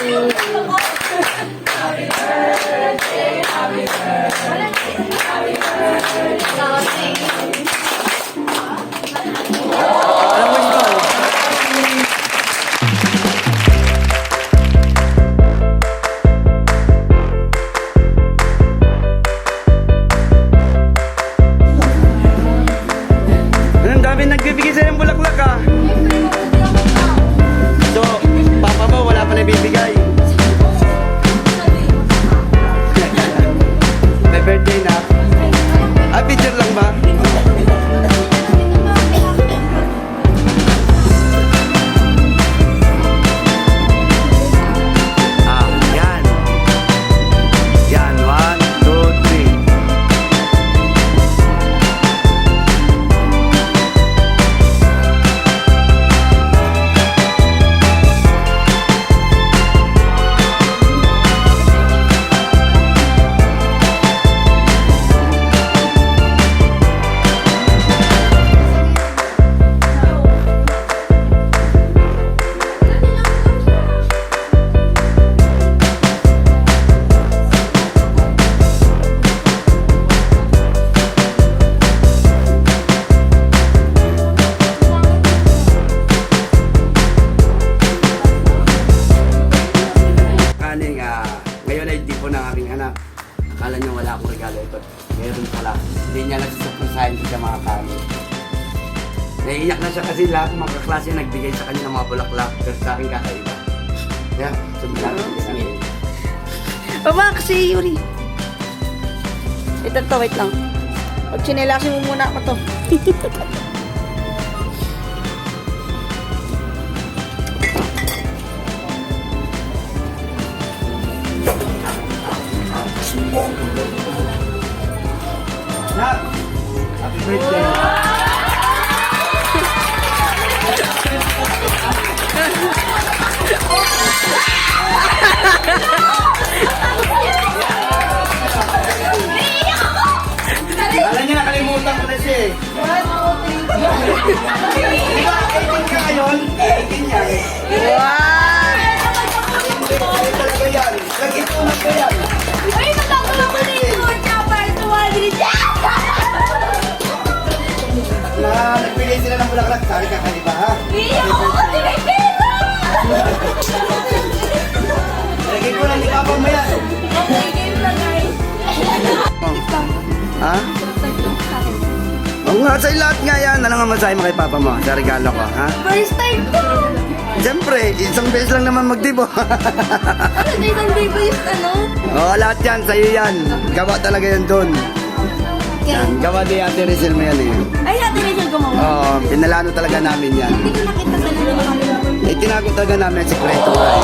Alam birthday na. Ah, picture lang ba? Hindi niya nagsusurpresahin ko siya mga kanin. Naiiyak na siya kasi lahat ng mga kaklase nagbigay sa kanya ng mga bulaklak. Pero sa akin kakaiba. Kaya, sumilang natin. Baba kasi, Yuri. Ito to, wait lang. Pag chinelasin mo muna ako to. Nak! Happy birthday! Alam niya, nakalimutan ko na siya eh. Na nagbigay sila ng bulaklak. Sabi ka kanina ha? Kasi may pera! Lagay ko na ni Papa mo yan. Ha? Oo nga, sa lahat nga yan. Ano nga masahe mo kay Papa mo sa regalo ko, ha? First time ko! Siyempre, isang beses lang naman magdibo. Ano isang day ba yung ano? Oo, lahat yan, sa'yo yan. Gawa talaga yan doon. Yan, gawa ni Ate Rizal mo yan eh. Ay, natin Rachel gumawa. Oo, pinalano talaga namin yan. Hindi ko nakita sa kami. Eh, tinago talaga namin ang sikreto. eh.